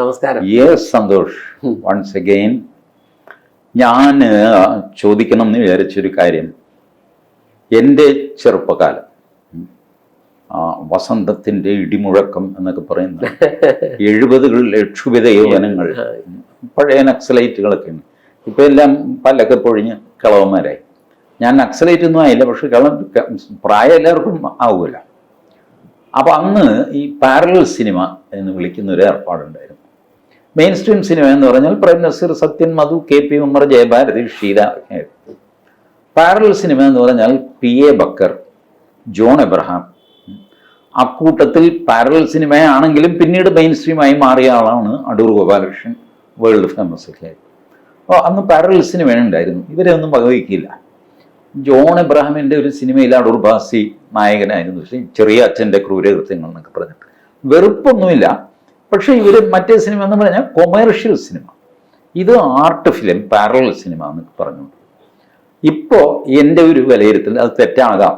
നമസ്കാരം. Yes Santhosh once again ഞാൻ ചോദിക്കണം എന്ന് വിചാരിച്ചൊരു കാര്യം. എന്റെ ചെറുപ്പകാലം വസന്തത്തിന്റെ ഇടിമുഴക്കം എന്നൊക്കെ പറയുന്നത് എഴുപതുകളിലെ ക്ഷുഭിത യൗവനങ്ങൾ പഴയ നക്സലൈറ്റുകളൊക്കെ. ഉണ്ട് ഇപ്പം എല്ലാം പല്ലൊക്കെ പൊഴിഞ്ഞ് കളവന്മാരായി. ഞാൻ നക്സലൈറ്റ് ഒന്നും ആയില്ല പക്ഷെ കിള പ്രായം എല്ലാവർക്കും ആവൂല. അപ്പൊ അന്ന് ഈ പാരലൽ സിനിമ എന്ന് വിളിക്കുന്ന ഒരു ഏർപ്പാടുണ്ടായിരുന്നു. മെയിൻ സ്ട്രീം സിനിമ എന്ന് പറഞ്ഞാൽ Prem Nazir Sathyan Madhu K P Ummer Jayabharathi Sheela parallel cinema എന്ന് പറഞ്ഞാൽ പി. എ. ബക്കർ ജോൺ എബ്രഹാം. അക്കൂട്ടത്തിൽ പാരലൽ സിനിമയാണെങ്കിലും പിന്നീട് മെയിൻ സ്ട്രീമായി മാറിയ ആളാണ് അടൂർ ഗോപാലകൃഷ്ണൻ വേൾഡ് ഫേമസ് ഒക്കെ അപ്പോൾ അന്ന് പാരലൽ സിനിമ ഉണ്ടായിരുന്നു. ഇവരെ ഒന്നും വകവയ്ക്കില്ല. ജോൺ എബ്രഹാമിന്റെ ഒരു സിനിമയിൽ അടൂർ ബാസി നായകനായിരുന്നു. പക്ഷേ ചെറിയ അച്ഛന്റെ ക്രൂരകൃത്യങ്ങൾ എന്നൊക്കെ പറഞ്ഞിട്ട്. വെറുപ്പൊന്നുമില്ല. പക്ഷേ ഇവർ മറ്റേ സിനിമ എന്ന് പറഞ്ഞാൽ കൊമേർഷ്യൽ സിനിമ ഇത് ആർട്ട് ഫിലിം പാരലൽ സിനിമ എന്ന് പറഞ്ഞു ഇപ്പോൾ എന്റെ ഒരു വിലയിരുത്തൽ അത് തെറ്റാകാം.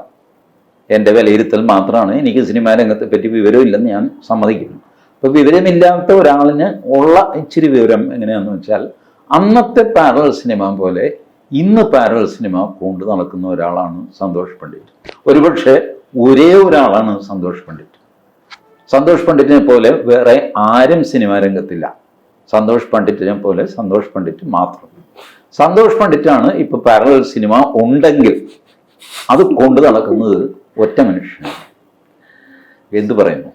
എന്റെ വിലയിരുത്തൽ മാത്രമാണ് എനിക്ക് സിനിമാ രംഗത്തെ പറ്റി വിവരമില്ലെന്ന് ഞാൻ സമ്മതിക്കുന്നു. അപ്പോൾ വിവരമില്ലാത്ത ഒരാളിന് ഉള്ള ഇച്ചിരി വിവരം എങ്ങനെയാണെന്ന് വെച്ചാൽ അന്നത്തെ പാരലൽ സിനിമ പോലെ ഇന്ന് പാരലൽ സിനിമ കൊണ്ടു നടക്കുന്ന ഒരാളാണ് സന്തോഷ് പണ്ഡിറ്റ്. ഒരുപക്ഷെ ഒരേ ഒരാളാണ് സന്തോഷ് പണ്ഡിറ്റ്. സന്തോഷ് പണ്ഡിറ്റിനെ പോലെ വേറെ ആരും സിനിമാ രംഗത്തില്ല. സന്തോഷ് പണ്ഡിറ്റിനെ പോലെ സന്തോഷ് പണ്ഡിറ്റ് മാത്രം. സന്തോഷ് പണ്ഡിറ്റാണ് ഇപ്പൊ പാരലൽ സിനിമ ഉണ്ടെങ്കിൽ അത് കൊണ്ടു നടക്കുന്നത് ഒറ്റ മനുഷ്യനാണ്. എന്തു പറയുന്നു?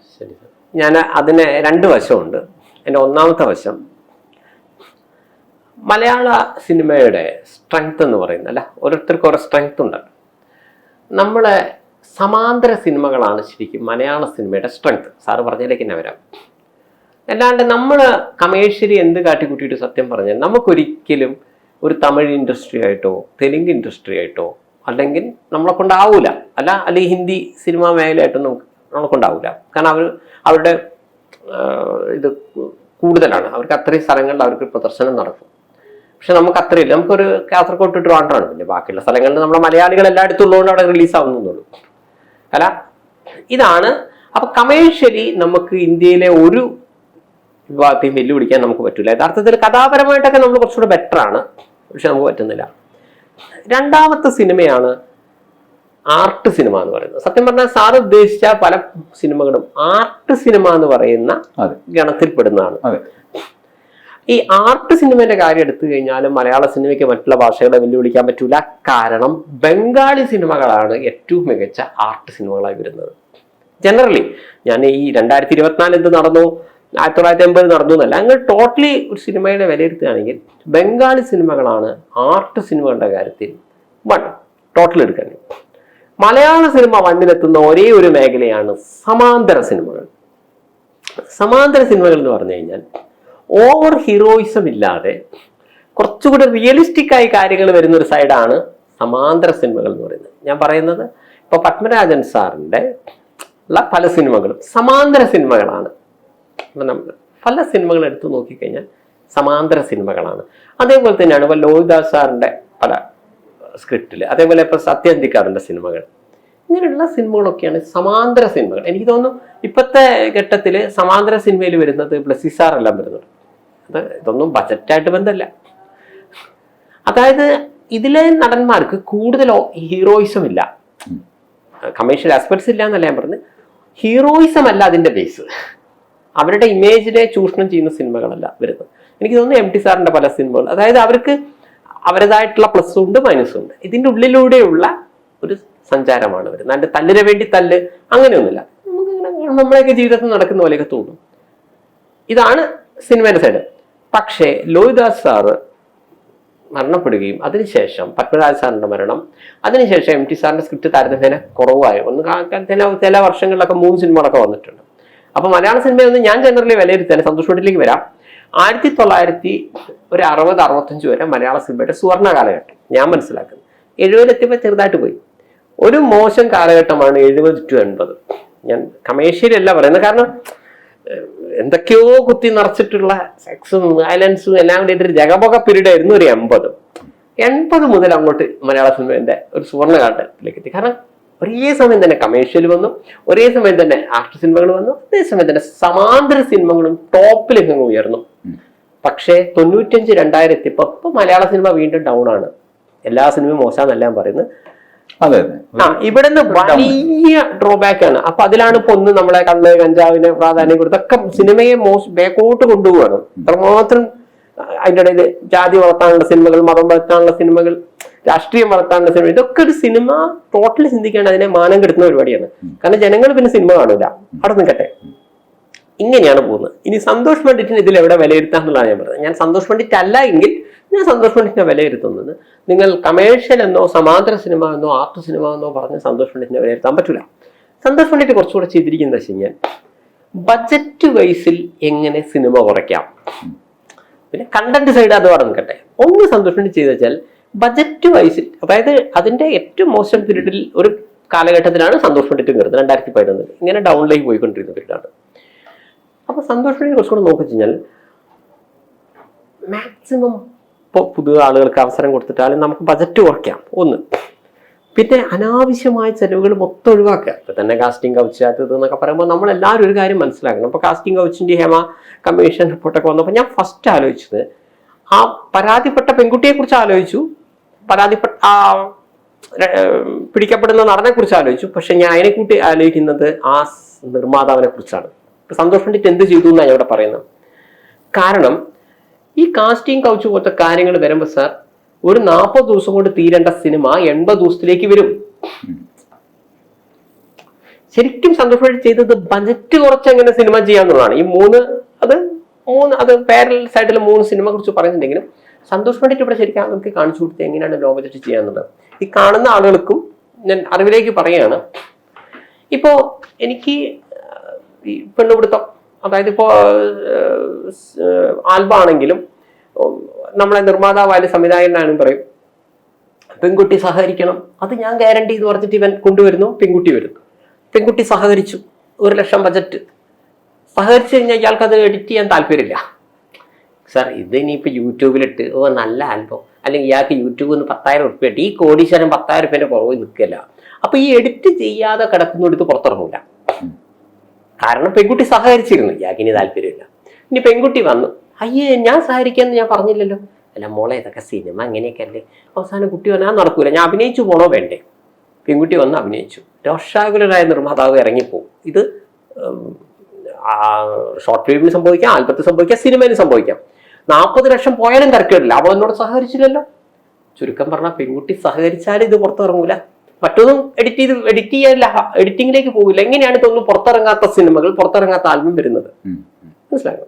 ഞാൻ അതിന് രണ്ട് വശമുണ്ട്. എന്റെ ഒന്നാമത്തെ വശം മലയാള സിനിമയുടെ സ്ട്രെങ്ത് എന്ന് പറയുന്നത് അല്ല ഓരോരുത്തർക്കും ഓരോ സ്ട്രെങ്ത് ഉണ്ട്. നമ്മളെ സമാന്തര സിനിമകളാണ് ശരിക്കും മലയാള സിനിമയുടെ സ്ട്രെങ്ത് സാറ് പറഞ്ഞതിലേക്ക് തന്നെ വരാം. അല്ലാണ്ട് നമ്മൾ കമേഴ്ഷ്യലി എന്ത് കാട്ടിക്കൂട്ടിയിട്ട് സത്യം പറഞ്ഞാൽ നമുക്കൊരിക്കലും ഒരു തമിഴ് ഇൻഡസ്ട്രി ആയിട്ടോ തെലുങ്ക് ഇൻഡസ്ട്രി ആയിട്ടോ അല്ലെങ്കിൽ നമ്മളെ കൊണ്ടാവൂല. അല്ല അല്ലെങ്കിൽ ഹിന്ദി സിനിമാ മേഖലയായിട്ടോ നമുക്ക് നമ്മളെ കൊണ്ടാവൂല. കാരണം അവർ അവരുടെ ഇത് കൂടുതലാണ്. അവർക്ക് അത്രയും സ്ഥലങ്ങളിൽ അവർക്ക് പ്രദർശനം നടക്കും. പക്ഷെ നമുക്ക് അത്രയില്ല നമുക്കൊരു കാസർഗോഡ് ടു ട്രിവാൻഡ്രമാണ് പിന്നെ ബാക്കിയുള്ള സ്ഥലങ്ങളിൽ നമ്മുടെ മലയാളികൾ എല്ലായിടത്തും ഉള്ളതുകൊണ്ട് അവിടെ റിലീസ് ആവുന്നുള്ളൂ അല്ല? ഇതാണ്. അപ്പൊ കമേഴ്ഷ്യലി നമുക്ക് ഇന്ത്യയിലെ ഒരു വിഭാഗത്തെയും വെല്ലുവിളിക്കാൻ നമുക്ക് പറ്റില്ല യഥാർത്ഥത്തിൽ കഥാപരമായിട്ടൊക്കെ നമ്മൾ കുറച്ചുകൂടെ ബെറ്റർ ആണ്. പക്ഷെ നമുക്ക് പറ്റുന്നില്ല. രണ്ടാമത്തെ സിനിമയാണ് ആർട്ട് സിനിമ എന്ന് പറയുന്നത്. സത്യം പറഞ്ഞാൽ സാർ ഉദ്ദേശിച്ച പല സിനിമകളും ആർട്ട് സിനിമ എന്ന് പറയുന്ന ഗണത്തിൽപ്പെടുന്നതാണ്. ഈ ആർട്ട് സിനിമയുടെ കാര്യം എടുത്തു കഴിഞ്ഞാൽ മലയാള സിനിമയ്ക്ക് മറ്റുള്ള ഭാഷകളെ വെല്ലുവിളിക്കാൻ പറ്റൂല. കാരണം ബംഗാളി സിനിമകളാണ് ഏറ്റവും മികച്ച ആർട്ട് സിനിമകളായി വരുന്നത്. ജനറലി ഞാൻ ഈ രണ്ടായിരത്തി ഇരുപത്തിനാല് എന്ത് നടന്നു? ആയിരത്തി തൊള്ളായിരത്തി എൺപത് നടന്നു എന്നല്ല. അങ്ങനെ ടോട്ടലി ഒരു സിനിമയുടെ വിലയിരുത്തുകയാണെങ്കിൽ ബംഗാളി സിനിമകളാണ് ആർട്ട് സിനിമകളുടെ കാര്യത്തിൽ വൺ ടോട്ടൽ എടുക്കാൻ മലയാള സിനിമ വണ്ണിലെത്തുന്ന ഒരേ ഒരു മേഖലയാണ് സമാന്തര സിനിമകൾ. സമാന്തര സിനിമകൾ എന്ന് പറഞ്ഞു കഴിഞ്ഞാൽ ഓവർ ഹീറോയിസം ഇല്ലാതെ കുറച്ചുകൂടി റിയലിസ്റ്റിക് ആയി കാര്യങ്ങൾ വരുന്ന ഒരു സൈഡാണ് സമാന്തര സിനിമകൾ എന്ന് പറയുന്നത്. ഞാൻ പറയുന്നത് ഇപ്പൊ പത്മരാജൻ സാറിന്റെ ഉള്ള പല സിനിമകളും സമാന്തര സിനിമകളാണ് നമ്മൾ പല സിനിമകൾ എടുത്തു നോക്കിക്കഴിഞ്ഞാൽ സമാന്തര സിനിമകളാണ് അതേപോലെ തന്നെയാണ് ഇപ്പൊ ലോഹിദാസ് സാറിന്റെ പല സ്ക്രിപ്റ്റിൽ അതേപോലെ ഇപ്പൊ സത്യന്തിക്കാറിന്റെ സിനിമകൾ ഇങ്ങനെയുള്ള സിനിമകളൊക്കെയാണ് സമാന്തര സിനിമകൾ എനിക്ക് തോന്നുന്നു ഇപ്പോഴത്തെ ഘട്ടത്തിൽ സമാന്തര സിനിമയിൽ വരുന്നത് ബ്ലസ്സി സാറെല്ലാം വരുന്നുണ്ട്. അത് ഇതൊന്നും ബജറ്റായിട്ട് ബന്ധമല്ല അതായത് ഇതിലെ നടന്മാർക്ക് കൂടുതൽ ഹീറോയിസം ഇല്ല. കമേഴ്ഷ്യൽ ആസ്പെക്ട്സ് ഇല്ല എന്നല്ല ഞാൻ പറഞ്ഞത്. ഹീറോയിസം അല്ല അതിന്റെ ബേസ് അവരുടെ ഇമേജിനെ ചൂഷണം ചെയ്യുന്ന സിനിമകളല്ല വരുന്നത്. എനിക്ക് തോന്നുന്നു എം ടി സാറിന്റെ പല സിനിമകൾ. അതായത് അവർക്ക് അവരുടേതായിട്ടുള്ള പ്ലസ്സും ഉണ്ട് മൈനസും ഉണ്ട്. ഇതിന്റെ ഉള്ളിലൂടെയുള്ള ഒരു സഞ്ചാരമാണ് വരുന്നത് അതിന്റെ തല്ലിന് വേണ്ടി തല്ല് അങ്ങനെയൊന്നുമില്ല. നമുക്കിങ്ങനെ നമ്മളെയൊക്കെ ജീവിതത്തിൽ നടക്കുന്ന പോലെയൊക്കെ തോന്നും. ഇതാണ് സിനിമയുടെ സൈഡ് പക്ഷേ ലോഹിദാസ് സാറ് മരണപ്പെടുകയും അതിനുശേഷം പത്മരാജ് സാറിന്റെ മരണം അതിനുശേഷം എം ടി സാറിന്റെ സ്ക്രിപ്റ്റ് താരതമ്യേന കുറവായി. ഒന്ന് ചില ചില വർഷങ്ങളിലൊക്കെ മൂന്ന് സിനിമകളൊക്കെ വന്നിട്ടുണ്ട്. അപ്പോൾ മലയാള സിനിമയൊന്നും ഞാൻ ജനറലി വിലയിരുത്താൻ സന്തോഷ് വീട്ടിലേക്ക് വരാം. ആയിരത്തി തൊള്ളായിരത്തി ഒരു അറുപത് അറുപത്തഞ്ച് വരെ മലയാള സിനിമയുടെ സുവർണ കാലഘട്ടം. ഞാൻ മനസ്സിലാക്കുന്നത്. എഴുപതിലെത്തിയപ്പോൾ ചെറുതായിട്ട് പോയി. ഒരു മോശം കാലഘട്ടമാണ് എഴുപത് ടു എൺപത്. ഞാൻ കമേഴ്ഷ്യലി അല്ല പറയുന്നത്. കാരണം എന്തൊക്കെയോ കുത്തി നിറച്ചിട്ടുള്ള സെക്സും വയലൻസും എല്ലാം കൂടി ഒരു ജഗപൊക പീരീഡ് ആയിരുന്നു ഒരു എൺപത്. എൺപത് മുതൽ അങ്ങോട്ട് മലയാള സിനിമേന്റെ ഒരു സുവർണ കാലത്തിലേക്ക് എത്തി കാരണം ഒരേ സമയം തന്നെ കമേഴ്ഷ്യൽ വന്നു ഒരേ സമയം തന്നെ ആക്ടർ സിനിമകൾ വന്നു അതേ സമയം തന്നെ സമാന്തര സിനിമകളും ടോപ്പിലേക്ക് ഉയർന്നു. പക്ഷേ തൊണ്ണൂറ്റഞ്ച് രണ്ടായിരത്തി ഇപ്പൊ മലയാള സിനിമ വീണ്ടും ഡൗൺ ആണ്. എല്ലാ സിനിമയും മോശമെന്നല്ല ഞാൻ പറയുന്നത്. അതെ ആ ഇവിടുന്ന് വലിയ ഡ്രോബാക്ക് ആണ്. അപ്പൊ അതിലാണ് ഇപ്പൊ ഒന്ന് നമ്മളെ കണ്ണ് കഞ്ചാവിന് പ്രാധാന്യം കൊടുത്തൊക്കെ സിനിമയെ മോശം ബാക്കോട്ട് കൊണ്ടുപോവാണ്. അത്രമാത്രം അതിന്റെ ഇടയിൽ ജാതി വളർത്താനുള്ള സിനിമകൾ മതം വളർത്താനുള്ള സിനിമകൾ രാഷ്ട്രീയം വളർത്താനുള്ള സിനിമ ഇതൊക്കെ ഒരു സിനിമ ടോട്ടലി ചിന്തിക്കേണ്ട അതിനെ മാനം കെടുത്തുന്ന പരിപാടിയാണ്. കാരണം ജനങ്ങൾ പിന്നെ സിനിമ കാണില്ല അവിടെ നിൽക്കട്ടെ. ഇങ്ങനെയാണ് പോകുന്നത്. ഇനി സന്തോഷ് പണ്ഡിറ്റിന് ഇതിൽ എവിടെ വിലയിരുത്താന്നുള്ളതാണ് ഞാൻ പറഞ്ഞത്. ഞാൻ സന്തോഷ് പണ്ഡിറ്റ് അല്ല എങ്കിൽ ഞാൻ സന്തോഷ് പണ്ഡിറ്റിനെ വിലയിരുത്തുന്നത്. നിങ്ങൾ കമേഴ്ഷ്യൽ എന്നോ സമാന്തര സിനിമ എന്നോ ആർട്ട് സിനിമ എന്നോ പറഞ്ഞ് സന്തോഷ് പണ്ഡിറ്റിനെ വിലയിരുത്താൻ പറ്റില്ല സന്തോഷ് പണ്ഡിറ്റ് കുറച്ചുകൂടെ ചെയ്തിരിക്കുന്നത് വെച്ച് കഴിഞ്ഞാൽ ബജറ്റ് വൈസിൽ എങ്ങനെ സിനിമ കുറയ്ക്കാം? പിന്നെ കണ്ടന്റ് സൈഡ് അത് പറഞ്ഞിട്ടെ ഒന്ന് സന്തോഷ് പണ്ഡിറ്റ് ചെയ്തു വെച്ചാൽ ബജറ്റ് വൈസിൽ അതായത് അതിന്റെ ഏറ്റവും മോശം പീരീഡിൽ ഒരു കാലഘട്ടത്തിലാണ് സന്തോഷ് പണ്ഡിറ്റ് കയറുന്നത് രണ്ടായിരത്തി പതിനൊന്നിൽ ഇങ്ങനെ ഡൗണിലേക്ക് പോയിക്കൊണ്ടിരുന്ന പീരീഡാണ് അപ്പൊ സന്തോഷ് പണ്ഡിറ്റ് കുറച്ചുകൂടെ നോക്കി കഴിഞ്ഞാൽ മാക്സിമം ഇപ്പോൾ പുതിയ ആളുകൾക്ക് അവസരം കൊടുത്തിട്ടാലും നമുക്ക് ബജറ്റ് കുറയ്ക്കാം ഒന്ന്. പിന്നെ അനാവശ്യമായ ചെലവുകൾ മൊത്തം ഒഴിവാക്കുക. ഇപ്പം തന്നെ കാസ്റ്റിംഗ് കൗച്ച് അത് എന്നൊക്കെ പറയുമ്പോൾ നമ്മൾ എല്ലാവരും ഒരു കാര്യം മനസ്സിലാക്കണം. അപ്പോൾ കാസ്റ്റിംഗ് കൗച്ചിന്റെ ഹേമ കമ്മീഷൻ റിപ്പോർട്ടൊക്കെ വന്നപ്പോൾ ഞാൻ ഫസ്റ്റ് ആലോചിച്ചത് ആ പരാതിപ്പെട്ട പെൺകുട്ടിയെക്കുറിച്ച് ആലോചിച്ചു. പരാതിപ്പെട്ട ആ പിടിക്കപ്പെടുന്ന നടനെ കുറിച്ച് ആലോചിച്ചു. പക്ഷെ ഞാൻ അതിനെ കൂട്ടി ആലോചിക്കുന്നത് ആ നിർമ്മാതാവിനെ കുറിച്ചാണ് സന്തോഷ് പണ്ഡിറ്റ് എന്ത് ചെയ്തു എന്നാണ് ഇവിടെ പറയുന്നത്? കാരണം ഈ കാസ്റ്റിംഗ് കൗച്ച് പോലത്തെ കാര്യങ്ങൾ വരുമ്പോൾ സാർ ഒരു നാൽപ്പത് ദിവസം കൊണ്ട് തീരേണ്ട സിനിമ എൺപത് ദിവസത്തിലേക്ക് വരും. ശരിക്കും സന്തോഷമായിട്ട് ചെയ്തത് ബജറ്റ് കുറച്ച് എങ്ങനെ സിനിമ ചെയ്യാന്നുള്ളതാണ്. ഈ മൂന്ന് അത് മൂന്ന് അത് പാരൽ സൈഡിൽ മൂന്ന് സിനിമ കുറിച്ച് പറയുന്നുണ്ടെങ്കിലും സന്തോഷ് ഇവിടെ ശരിക്കും ആളുകൾക്ക് കാണിച്ചു കൊടുത്ത് എങ്ങനെയാണ് ലോ ബജറ്റ് ചെയ്യാന്നുള്ളത്. ഈ കാണുന്ന ആളുകൾക്കും ഞാൻ അറിവിലേക്ക് പറയാണ് ഇപ്പോ എനിക്ക് ഈ പെണ്ണുപിടുത്തം അതായത് ഇപ്പോ ആൽബാണെങ്കിലും നമ്മളെ നിർമ്മാതാവായാലും സംവിധായകനായാലും പറയും. പെൺകുട്ടി സഹകരിക്കണം. അത് ഞാൻ ഗ്യാരണ്ടി എന്ന് പറഞ്ഞിട്ട് ഇവൻ കൊണ്ടുവരുന്നു പെൺകുട്ടി വരുന്നു. പെൺകുട്ടി സഹകരിച്ചു. ഒരു ലക്ഷം ബജറ്റ് സഹകരിച്ചു കഴിഞ്ഞാൽ ഇയാൾക്ക് അത് എഡിറ്റ് ചെയ്യാൻ താല്പര്യമില്ല. സാർ ഇത് ഇനിയിപ്പോൾ യൂട്യൂബിലിട്ട് ഓ നല്ല ആൽബം. അല്ലെങ്കിൽ ഇയാൾക്ക് യൂട്യൂബിൽ നിന്ന് പത്തായിരം ഉറുപ്പ്യ ഈ കോടീശ്വരം പത്തായിരം ഉറുപ്പ്യന്റെ കുറവ് നിൽക്കില്ല അപ്പോൾ ഈ എഡിറ്റ് ചെയ്യാതെ കിടക്കുന്നിടത്ത് പുറത്തിറങ്ങൂല. കാരണം പെൺകുട്ടി സഹകരിച്ചിരുന്നു. ഇയാൾക്ക് ഇനി താല്പര്യമില്ല. ഇനി പെൺകുട്ടി വന്നു. അയ്യേ ഞാൻ സഹകരിക്കാന്ന് ഞാൻ പറഞ്ഞില്ലല്ലോ. അല്ല മോളെ ഇതൊക്കെ സിനിമ അങ്ങനെയൊക്കെ അല്ലേ അവസാനം കുട്ടി വന്നാൽ നടക്കൂല. ഞാൻ അഭിനയിച്ചു പോണോ? വേണ്ടേ. പെൺകുട്ടി വന്ന് അഭിനയിച്ചു. രോഷാകുലരായ നിർമ്മാതാവ് ഇറങ്ങിപ്പോവും. ഇത് ഷോർട്ട് ഫിലിമിന് സംഭവിക്കാം ആൽബത്തിൽ സംഭവിക്കാം സിനിമയിൽ സംഭവിക്കാം. നാൽപ്പത് ലക്ഷം പോയാലും തിരക്കേടില്ല. അവൾ എന്നോട് സഹകരിച്ചില്ലല്ലോ. ചുരുക്കം പറഞ്ഞാൽ പെൺകുട്ടി സഹകരിച്ചാലും ഇത് പുറത്തിറങ്ങൂല. മറ്റൊന്നും എഡിറ്റ് ചെയ്ത് എഡിറ്റ് ചെയ്യാനില്ല എഡിറ്റിംഗിലേക്ക് പോകില്ല എങ്ങനെയാണ് ഇതൊന്നും പുറത്തിറങ്ങാത്ത സിനിമകൾ പുറത്തിറങ്ങാത്ത ആൽബം വരുന്നത്. മനസ്സിലായോ?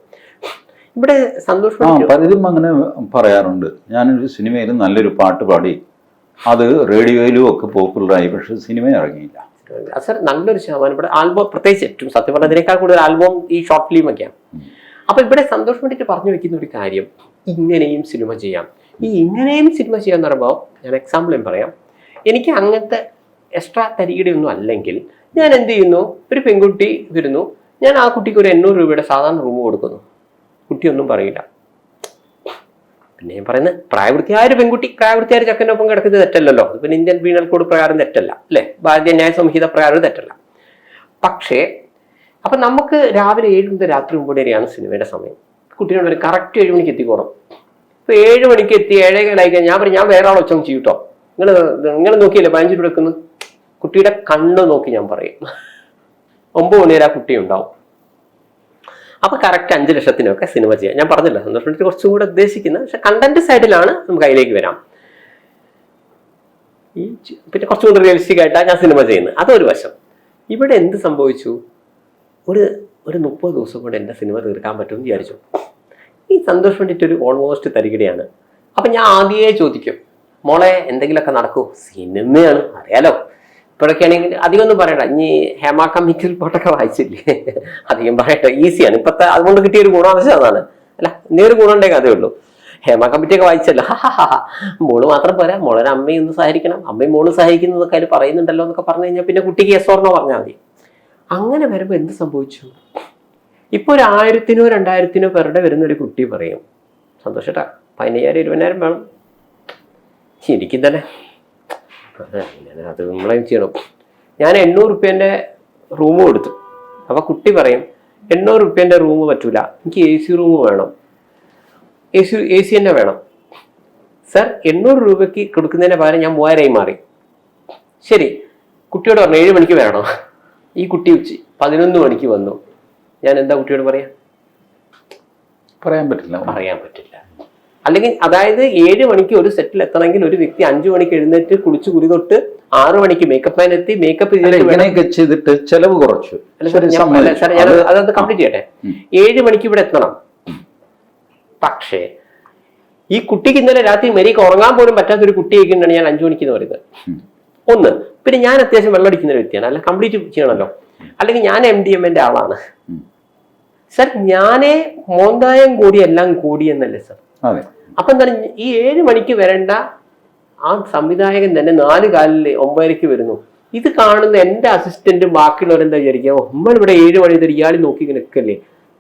ഇവിടെ സന്തോഷം ആ പലരും അങ്ങനെ പറയാറുണ്ട്. ഞാനൊരു സിനിമയിൽ നല്ലൊരു പാട്ട് പാടി അത് റേഡിയോയിലും ഒക്കെ പോപ്പുലറായി പക്ഷെ സിനിമ ഇറങ്ങിയില്ല. സർ സാർ നല്ലൊരു ശതമാനം. ഇവിടെ ആൽബം പ്രത്യേകിച്ച് ഏറ്റവും സത്യം പറഞ്ഞതിനേക്കാൾ കൂടുതൽ ആൽബം ഈ ഷോർട്ട് ഫിലിം ഒക്കെയാണ് അപ്പൊ ഇവിടെ സന്തോഷം വേണ്ടിയിട്ട് പറഞ്ഞു വെക്കുന്ന ഒരു കാര്യം ഇങ്ങനെയും സിനിമ ചെയ്യാം. ഈ ഇങ്ങനെയും സിനിമ ചെയ്യാന്ന് പറയുമ്പോൾ ഞാൻ എക്സാമ്പിളും പറയാം. എനിക്ക് അങ്ങനത്തെ എക്സ്ട്രാ തരികിടയൊന്നും അല്ലെങ്കിൽ ഞാൻ എന്ത് ചെയ്യുന്നു? ഒരു പെൺകുട്ടി വരുന്നു. ഞാൻ ആ കുട്ടിക്ക് ഒരു എണ്ണൂറ് രൂപയുടെ സാധാരണ റൂം കൊടുക്കുന്നു. കുട്ടിയൊന്നും പറയില്ല. പിന്നെ ഞാൻ പറയുന്നത് പ്രായവൃത്തിയായ ഒരു പെൺകുട്ടി പ്രായവൃത്തിയായ ചക്കനൊപ്പം കിടക്കുന്നത് തെറ്റല്ലല്ലോ. പിന്നെ ഇന്ത്യൻ പീനൽ കോഡ് പ്രകാരം തെറ്റല്ല അല്ലേ? ഭാരതീയ ന്യായ സംഹിത പ്രകാരം തെറ്റല്ല. പക്ഷേ അപ്പൊ നമുക്ക് രാവിലെ ഏഴ് മുതൽ രാത്രി ഒമ്പത് വരെയാണ് സിനിമയുടെ സമയം. കുട്ടിയോട് ഒരു കറക്റ്റ് ഏഴ് മണിക്ക് എത്തിക്കോണം. ഇപ്പോൾ ഏഴ് മണിക്ക് എത്തി ഏഴേകാലായി കഴിഞ്ഞാൽ ഞാൻ പറയും ഞാൻ വേറെ ആളെ ഒച്ചം ചെയ്യൂട്ടോ. നിങ്ങൾ നിങ്ങൾ നോക്കിയില്ലേ പതിനഞ്ച് രൂപ കുട്ടിയുടെ കണ്ണ് നോക്കി ഞാൻ പറയും. ഒമ്പത് മണി വരെ ആ കുട്ടി ഉണ്ടാവും. അപ്പൊ കറക്റ്റ് അഞ്ച് ലക്ഷത്തിനൊക്കെ സിനിമ ചെയ്യാം. ഞാൻ പറഞ്ഞില്ല സന്തോഷ് കുറച്ചും കൂടെ ഉദ്ദേശിക്കുന്നത് പക്ഷെ കണ്ടന്റ് സൈഡിലാണ് നമുക്ക് അതിലേക്ക് വരാം. ഈ പിന്നെ കുറച്ചും കൂടെ റിയലിസ്റ്റിക് ആയിട്ടാണ് ഞാൻ സിനിമ ചെയ്യുന്നത്. അതൊരു വശം. ഇവിടെ എന്ത് സംഭവിച്ചു? ഒരു ഒരു മുപ്പത് ദിവസം കൊണ്ട് എന്റെ സിനിമ തീർക്കാൻ പറ്റുമെന്ന് വിചാരിച്ചു. ഈ സന്തോഷ് വേണ്ടിയിട്ട് ഒരു ഓൾമോസ്റ്റ് തരികിടയാണ്. അപ്പം ഞാൻ ആദ്യമേ ചോദിക്കും മോളെ എന്തെങ്കിലുമൊക്കെ നടക്കൂ? സിനിമയാണ് അറിയാലോ? ഇപ്പോഴൊക്കെ ആണെങ്കിൽ അധികം ഒന്നും പറയണ്ട. ഇനി ഹേമ കമ്മിറ്റി റിപ്പോർട്ടൊക്കെ വായിച്ചില്ലേ? അധികം പറയണ്ട. ഈസിയാണ്. ഇപ്പത്തെ അതുകൊണ്ട് കിട്ടിയ ഒരു ഗുണവശം അതാണ്. അല്ല ഇനി ഒരു ഗുണം ഉണ്ടെങ്കിൽ അതേ ഉള്ളൂ. ഹേമ കമ്മിറ്റിയൊക്കെ വായിച്ചല്ലോ. മോൾ മാത്രം പോരാ. മോളൊരു അമ്മയും ഒന്ന് സഹായിക്കണം. അമ്മയും മോൾ സഹായിക്കുന്നതൊക്കെ അതിൽ പറയുന്നുണ്ടല്ലോ എന്നൊക്കെ പറഞ്ഞു കഴിഞ്ഞാൽ പിന്നെ കുട്ടിക്ക് എസ് ഓർണോ പറഞ്ഞാൽ മതി. അങ്ങനെ വരുമ്പോൾ എന്ത് സംഭവിച്ചു? ഇപ്പൊ ഒരു ആയിരത്തിനോ രണ്ടായിരത്തിനോ പേരുടെ വരുന്ന ഒരു കുട്ടി പറയും. സന്തോഷട്ടാ പതിനയ്യായിരം ഇരുപതിനായിരം വേണം. ശരിക്കും തന്നെ അതെ അങ്ങനെ അത് നമ്മളെ ചെയ്യണം. ഞാൻ എണ്ണൂറ് റുപ്യന്റെ റൂം കൊടുത്തു അപ്പോൾ കുട്ടി പറയും എണ്ണൂറ് റുപ്യന്റെ റൂം പറ്റൂല. എനിക്ക് എ സി റൂം വേണം. എ സി എ സി തന്നെ വേണം. സർ എണ്ണൂറ് രൂപയ്ക്ക് കൊടുക്കുന്നതിന് പകരം ഞാൻ മൂവായിരമായി മാറി. ശരി. കുട്ടിയോട് പറഞ്ഞു ഏഴ് മണിക്ക് വേണോ ഈ കുട്ടി ഉച്ച പതിനൊന്ന് മണിക്ക് വന്നു. ഞാൻ എന്താ കുട്ടിയോട് പറയാ? പറയാൻ പറ്റില്ല. പറയാൻ പറ്റില്ല. അല്ലെങ്കിൽ അതായത് ഏഴ് മണിക്ക് ഒരു സെറ്റിൽ എത്തണമെങ്കിൽ ഒരു വ്യക്തി അഞ്ചു മണിക്ക് എഴുന്നേറ്റ് കുളിച്ച് കുറി തൊട്ട് ആറു മണിക്ക് മേക്കപ്പ് മാൻ എത്തി മേക്കപ്പ് ചെയ്തിട്ട് വേണം. ഇങ്ങനെയൊക്കെ ചെയ്തിട്ട് ചെലവ് കുറച്ചു. സാർ, ഞാൻ- അതൊന്ന് കംപ്ലീറ്റ് ചെയ്യട്ടെ. ഏഴ് മണിക്ക് ഇവിടെ എത്തണം. പക്ഷേ ഈ കുട്ടിക്ക് ഇന്നലെ രാത്രി മരിക്ക് ഉറങ്ങാൻ പോലും പറ്റാത്ത ഒരു കുട്ടിയൊക്കെയാണ് ഞാൻ അഞ്ചു മണിക്ക് എന്ന് പറയുന്നത്. ഒന്ന് പിന്നെ ഞാൻ അത്യാവശ്യം വെള്ളം അടിക്കുന്ന ഒരു വ്യക്തിയാണ്. അല്ല കംപ്ലീറ്റ് ചെയ്യണമല്ലോ. അല്ലെങ്കിൽ ഞാൻ എം ഡി എമ്മിന്റെ ആളാണ്. സർ ഞാനേ മോന്തായം കൂടി എല്ലാം കൂടി എന്നല്ലേ സർ? അപ്പൊ എന്താണ് ഈ ഏഴ് മണിക്ക് വരേണ്ട ആ സംവിധായകൻ തന്നെ നാല് കാലിൽ ഒമ്പതരയ്ക്ക് വരുന്നു. ഇത് കാണുന്ന എന്റെ അസിസ്റ്റന്റും ബാക്കിയുള്ളവരെന്താ വിചാരിക്കുക? "ഓ, നമ്മൾ ഇവിടെ ഏഴ് മണി തരും ഇയാൾ നോക്കി ഇങ്ങനെ നിൽക്കല്ലേ?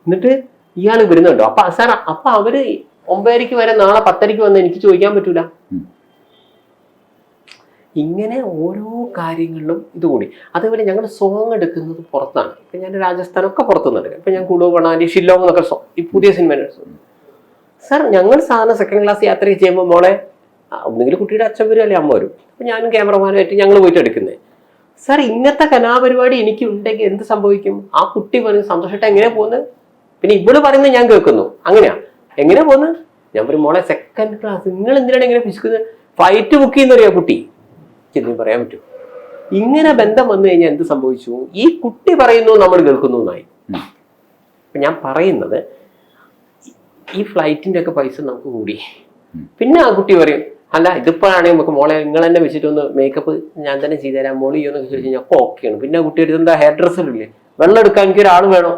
എന്നിട്ട് ഇയാൾ വരുന്നുണ്ടോ? അപ്പൊ സാർ അപ്പൊ അവർ ഒമ്പതരയ്ക്ക് വരെ നാളെ പത്തരയ്ക്ക് വന്ന് എനിക്ക് ചോദിക്കാൻ പറ്റൂല? ഇങ്ങനെ ഓരോ കാര്യങ്ങളിലും ഇതുകൂടി അതേപോലെ ഞങ്ങൾ സോങ് എടുക്കുന്നത് പുറത്താണ്. ഇപ്പൊ ഞാൻ രാജസ്ഥാനൊക്കെ പുറത്തുനിന്ന് എടുക്കാം ഇപ്പൊ ഞാൻ കുളു മണാലി ഷില്ലോങ് എന്നൊക്കെ സോങ് ഈ പുതിയ സിനിമ സാർ ഞങ്ങൾ സാധാരണ സെക്കൻഡ് ക്ലാസ് യാത്ര ചെയ്യുമ്പോൾ മോളെ ഒന്നുകിൽ കുട്ടിയുടെ അച്ഛൻ വരും അല്ലെങ്കിൽ അമ്മ വരും. അപ്പം ഞാനും ക്യാമറമാനുമായിട്ട് ഞങ്ങൾ പോയിട്ട് എടുക്കുന്നത് സാർ ഇങ്ങനത്തെ കലാപരിപാടി എനിക്ക് ഉണ്ടെങ്കിൽ എന്ത് സംഭവിക്കും? ആ കുട്ടി പറയും സന്തോഷമായിട്ട് എങ്ങനെ പോകുന്നത്? പിന്നെ ഇവൾ പറയുന്നത് ഞാൻ കേൾക്കുന്നു. അങ്ങനെയാ. എങ്ങനെ പോകുന്നത്? ഞാൻ പറയും മോളെ സെക്കൻഡ് ക്ലാസ് നിങ്ങൾ എന്തിനാണ് ഇങ്ങനെ പിശുക്കുന്നത്? ഫ്ലൈറ്റ് ബുക്ക് ചെയ്യുന്നറിയോ കുട്ടി. ചെന്ന് പറയാൻ പറ്റൂ ഇങ്ങനെ ബന്ധം വന്നു കഴിഞ്ഞാൽ എന്ത് സംഭവിച്ചു? ഈ കുട്ടി പറയുന്നു നമ്മൾ കേൾക്കുന്നു എന്നായി. ഞാൻ പറയുന്നത് ഈ ഫ്ലൈറ്റിന്റെ ഒക്കെ പൈസ നമുക്ക് കൂടി. പിന്നെ ആ കുട്ടി പറയും അല്ല ഇതിപ്പോഴാണെങ്കിൽ നമുക്ക് മോളെ നിങ്ങൾ തന്നെ വെച്ചിട്ട് ഒന്ന് മേക്കപ്പ് ഞാൻ തന്നെ ചെയ്തുതരാം മോളി എന്നൊക്കെ ചോദിച്ചു കഴിഞ്ഞാൽ അപ്പോൾ ഓക്കെയാണ് പിന്നെ ആ കുട്ടി എടുത്ത് എന്താ ഹെയർ ഡ്രസ്സർ ഇല്ലേ? വെള്ളം എടുക്കാൻ എനിക്ക് ഒരാൾ വേണം.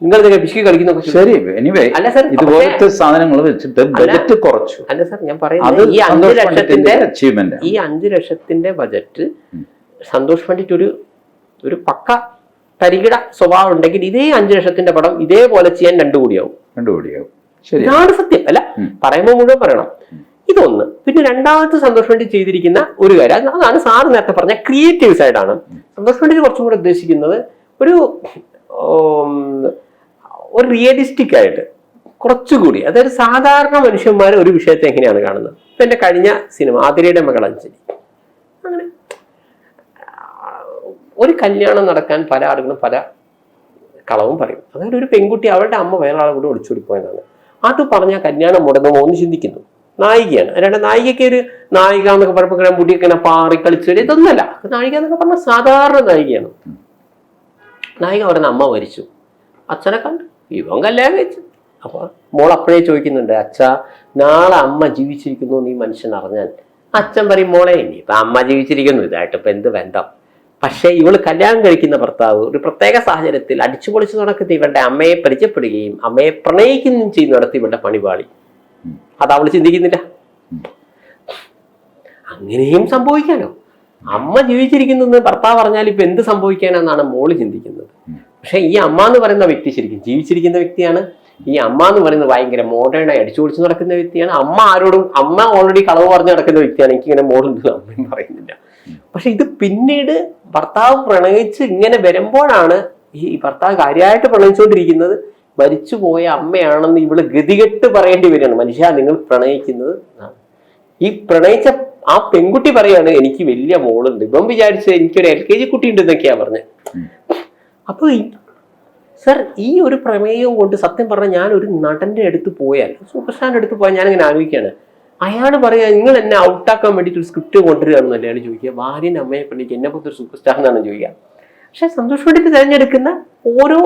നിങ്ങൾ ഇതൊക്കെ പിശുക്കി കളിക്കുന്നൊക്കെ ചോദിച്ചു. ശരി എനിവേ അല്ല സർ ഇതുപോലത്തെ സാധനങ്ങൾ വെച്ചിട്ട് ബജറ്റ് കുറച്ചു. അല്ല സർ ഞാൻ പറയുന്നത് ഈ അഞ്ച് ലക്ഷത്തിന്റെ അച്ചീവ്മെന്റ് ഈ അഞ്ച് ലക്ഷത്തിന്റെ ബജറ്റ്. സന്തോഷ് പണ്ഡിറ്റ് ഒരു ഒരു പക്ക തരികിട സ്വഭാവം ഉണ്ടെങ്കിൽ ഇതേ അഞ്ചു ലക്ഷത്തിന്റെ പടം ഇതേപോലെ ചെയ്യാൻ രണ്ടു കൂടിയാവും. രണ്ടു ശരി ഇതാണ് സത്യം അല്ല? പറയുമ്പോൾ മുഴുവൻ പറയണം. ഇതൊന്ന്. പിന്നെ രണ്ടാമത്തെ സന്തോഷം വേണ്ടി ചെയ്തിരിക്കുന്ന ഒരു കാര്യം. അതാണ് സാർ നേരത്തെ പറഞ്ഞ ക്രിയേറ്റീവ് സൈഡാണ് സന്തോഷം വേണ്ടി കുറച്ചും കൂടെ ഉദ്ദേശിക്കുന്നത് ഒരു ഒരു റിയലിസ്റ്റിക് ആയിട്ട് കുറച്ചുകൂടി അതായത് സാധാരണ മനുഷ്യന്മാർ ഒരു വിഷയത്തെ എങ്ങനെയാണ് കാണുന്നത്? ഇപ്പൊ എന്റെ കഴിഞ്ഞ സിനിമ ആതിരയുടെ മകളഞ്ചലി ആ, ഒരു കല്യാണം നടക്കാൻ പല ആളുകളും പല കളവും പറയും. അതായത് ഒരു പെൺകുട്ടി അവളുടെ അമ്മ വേറെ ആളെ കൂടെ ഒളിച്ചോടി പോയതാണ്. അത് പറഞ്ഞാൽ കല്യാണം മുടങ്ങുമോ എന്ന് ചിന്തിക്കുന്നു. നായികയാണ്. അല്ലാണ്ട് നായികയ്ക്ക് ഒരു നായിക എന്നൊക്കെ പറയുമ്പോൾ ഇങ്ങനെ മുടിയൊക്കെ പാറി കളിച്ചു ഇതൊന്നല്ല നായിക എന്നൊക്കെ പറഞ്ഞാൽ സാധാരണ നായികയാണ്. നായിക പറയുന്ന അമ്മ മരിച്ചു. അച്ഛനെ കണ്ടു. ഇവൻ കല്യാണം കഴിച്ചു. അപ്പൊ മോൾ അപ്പോഴേ ചോദിക്കുന്നുണ്ട് അച്ഛ നാളെ അമ്മ ജീവിച്ചിരിക്കുന്നു നീ മനുഷ്യൻ അറിഞ്ഞാൽ? അച്ഛൻ പറയും മോളെ ഇനി ഇപ്പൊ അമ്മ ജീവിച്ചിരിക്കുന്നു. ഇതായിട്ട് ഇപ്പൊ എന്ത് ബന്ധം? പക്ഷേ ഇവൾ കല്യാണം കഴിക്കുന്ന ഭർത്താവ് ഒരു പ്രത്യേക സാഹചര്യത്തിൽ അടിച്ചുപൊളിച്ചു നടക്കുന്ന ഇവളുടെ അമ്മയെ പരിചയപ്പെടുകയും അമ്മയെ പ്രണയിക്കുകയും ചെയ്യുന്നിടത്ത് ഇവളുടെ പണിപാളി. അത് അവൾ ചിന്തിക്കുന്നില്ല. അങ്ങനെയും സംഭവിക്കാനോ? അമ്മ ജീവിച്ചിരിക്കുന്നു ഭർത്താവ് പറഞ്ഞാൽ ഇപ്പൊ എന്ത് സംഭവിക്കാനാണെന്നാണ് മോൾ ചിന്തിക്കുന്നത്. പക്ഷെ ഈ അമ്മ എന്ന് പറയുന്ന വ്യക്തി ശരിക്കും ജീവിച്ചിരിക്കുന്ന വ്യക്തിയാണ്. ഈ അമ്മ എന്ന് പറയുന്നത് ഭയങ്കര മോഡേണായി അടിച്ചു പൊളിച്ചു നടക്കുന്ന വ്യക്തിയാണ്. അമ്മ ആരോടും അമ്മ ഓൾറെഡി കളവ് പറഞ്ഞു നടക്കുന്ന വ്യക്തിയാണ്. എനിക്ക് ഇങ്ങനെ മോഡുണ്ട് അമ്മയും പറയുന്നില്ല. പക്ഷെ ഇത് പിന്നീട് ഭർത്താവ് പ്രണയിച്ച് ഇങ്ങനെ വരുമ്പോഴാണ് ഈ ഭർത്താവ് കാര്യമായിട്ട് പ്രണയിച്ചുകൊണ്ടിരിക്കുന്നത് മരിച്ചുപോയ അമ്മയാണെന്ന് ഇവൾ ഗതികെട്ട് പറയേണ്ടി വരികയാണ് മനുഷ്യ നിങ്ങൾ പ്രണയിക്കുന്നത്. ഈ പ്രണയിച്ച ആ പെൺകുട്ടി പറയാണ് എനിക്ക് വലിയ മോളുണ്ട് ഇപ്പം വിചാരിച്ച് എനിക്കൊരു എൽ കെ ജി കുട്ടി ഉണ്ട് എന്നൊക്കെയാ പറഞ്ഞത്. അപ്പൊ സർ ഈ ഒരു പ്രമേയവും കൊണ്ട് സത്യം പറഞ്ഞാൽ ഞാൻ ഒരു നടന്റെ അടുത്ത് പോയാൽ സൂപ്പർ സ്റ്റാറിന്റെ അടുത്ത് പോയാൽ ഞാനിങ്ങനെ ആലോചിക്കുകയാണ് അയാൾ പറയാ നിങ്ങൾ എന്നെ ഔട്ടാക്കാൻ വേണ്ടിയിട്ട് ഒരു സ്ക്രിപ്റ്റ് കൊണ്ടുവരികയാണെന്നല്ലേ അയാൾ ചോദിക്കുക. ഭാര്യൻ അമ്മയെ പെണ്ണിക്ക് എന്നെ പോലത്തെ ഒരു സൂപ്പർ സ്റ്റാർ എന്നാണ് ചോദിക്കുക. പക്ഷെ സന്തോഷ് പണ്ഡിറ്റ് തിരഞ്ഞെടുക്കുന്ന ഓരോ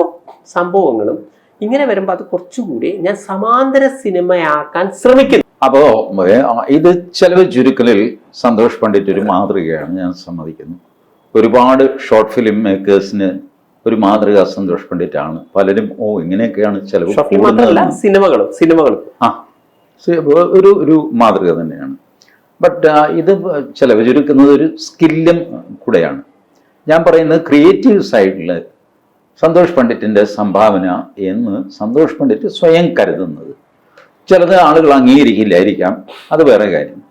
സംഭവങ്ങളും ഇങ്ങനെ വരുമ്പോൾ അത് കുറച്ചുകൂടി ഞാൻ സമാന്തര സിനിമയാക്കാൻ ശ്രമിക്കുന്നു. അപ്പോ ഇത് ചെലവ് ചുരുക്കലിൽ സന്തോഷ് പണ്ഡിറ്റ് ഒരു മാതൃകയാണ് ഞാൻ സമ്മതിക്കുന്നു. ഒരുപാട് ഷോർട്ട് ഫിലിം മേക്കേഴ്സിന് ഒരു മാതൃക സന്തോഷ് പണ്ഡിറ്റ് ആണ് പലരും ഓ ഇങ്ങനെയൊക്കെയാണ് ചെലവ് സിനിമകളും സിനിമകളും. ആ. ഒരു ഒരു മാതൃക തന്നെയാണ്. ബട്ട് ഇത് ചില ചുരുക്കുന്നത് ഒരു സ്കില്ലും കൂടെയാണ്. ഞാൻ പറയുന്നത് ക്രിയേറ്റീവ് സൈഡിൽ സന്തോഷ് പണ്ഡിറ്റിന്റെ സംഭാവന എന്ന് സന്തോഷ് പണ്ഡിറ്റ് സ്വയം കരുതുന്നത്. ചിലത് ആളുകൾ അംഗീകരിക്കില്ലായിരിക്കാം അത് വേറെ കാര്യം.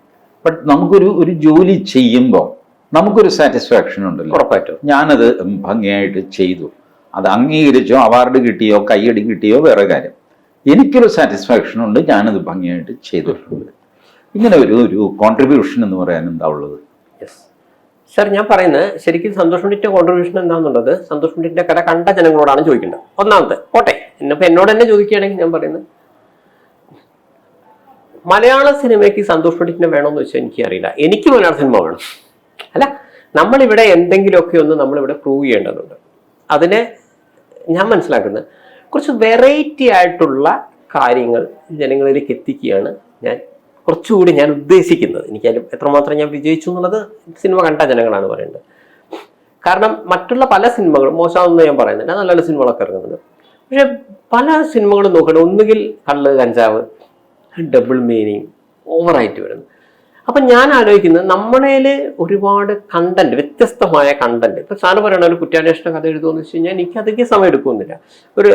ബട്ട് നമുക്കൊരു ഒരു ജോലി ചെയ്യുമ്പോൾ നമുക്കൊരു സാറ്റിസ്ഫാക്ഷൻ ഉണ്ടല്ലോ. ഉറപ്പായിട്ടും. ഞാനത് ഭംഗിയായിട്ട് ചെയ്തു. അത് അംഗീകരിച്ചോ അവാർഡ് കിട്ടിയോ കൈയടി കിട്ടിയോ വേറെ കാര്യം. എനിക്കൊരു സാറ്റിസ്ഫാക്ഷൻ ഉണ്ട്. ഞാനത് ഭംഗിയായിട്ട് ചെയ്തിട്ടുണ്ട്. ഇങ്ങനെ ഒരു ഒരു കോൺട്രിബ്യൂഷൻ എന്ന് പറയാൻ എന്താ ഉള്ളത്? സർ ഞാൻ പറയുന്നത് ശരിക്കും സന്തോഷ് പണ്ഡിറ്റിന്റെ കോൺട്രിബ്യൂഷൻ എന്താണെന്നുള്ളത് സന്തോഷ് പണ്ഡിറ്റിന്റെ കട കണ്ട ജനങ്ങളോടാണ് ചോദിക്കേണ്ടത്. ഒന്നാമത്തെ പോട്ടെ ഇന്നിപ്പോ എന്നോട് തന്നെ ചോദിക്കുകയാണെങ്കിൽ ഞാൻ പറയുന്നത് മലയാള സിനിമയ്ക്ക് സന്തോഷ് പണ്ഡിറ്റിനെ വേണമെന്ന് വെച്ചാൽ എനിക്കറിയില്ല. എനിക്ക് മലയാള സിനിമ വേണം. അല്ല നമ്മളിവിടെ എന്തെങ്കിലുമൊക്കെ ഒന്ന് നമ്മളിവിടെ പ്രൂവ് ചെയ്യേണ്ടതുണ്ട്. അതിനെ ഞാൻ മനസ്സിലാക്കുന്നത് കുറച്ച് വെറൈറ്റി ആയിട്ടുള്ള കാര്യങ്ങൾ ജനങ്ങളിലേക്ക് എത്തിക്കുകയാണ് ഞാൻ കുറച്ചുകൂടി ഞാൻ ഉദ്ദേശിക്കുന്നത്. എനിക്കതിൽ എത്രമാത്രം ഞാൻ വിജയിച്ചു എന്നുള്ളത് സിനിമ കണ്ട ജനങ്ങളാണ് പറയേണ്ടത്. കാരണം മറ്റുള്ള പല സിനിമകളും മോശമാണെന്ന് ഞാൻ പറയുന്നില്ല. നല്ല നല്ല സിനിമകളൊക്കെ ഇറങ്ങുന്നുണ്ട്. പക്ഷെ പല സിനിമകളും നോക്കണം ഒന്നുകിൽ കള്ള് കഞ്ചാവ് ഡബിൾ മീനിങ് ഓവറായിട്ട് വരുന്നു. അപ്പം ഞാൻ ആലോചിക്കുന്നത് നമ്മളേൽ ഒരുപാട് കണ്ടന്റ് വ്യത്യസ്തമായ കണ്ടന്റ് ഇപ്പം സാറ് പറയണ ഒരു കുറ്റാന്വേഷണ കഥ എഴുതുമെന്ന് വെച്ച് കഴിഞ്ഞാൽ എനിക്ക് അധികം സമയം എടുക്കുന്നില്ല ഒരു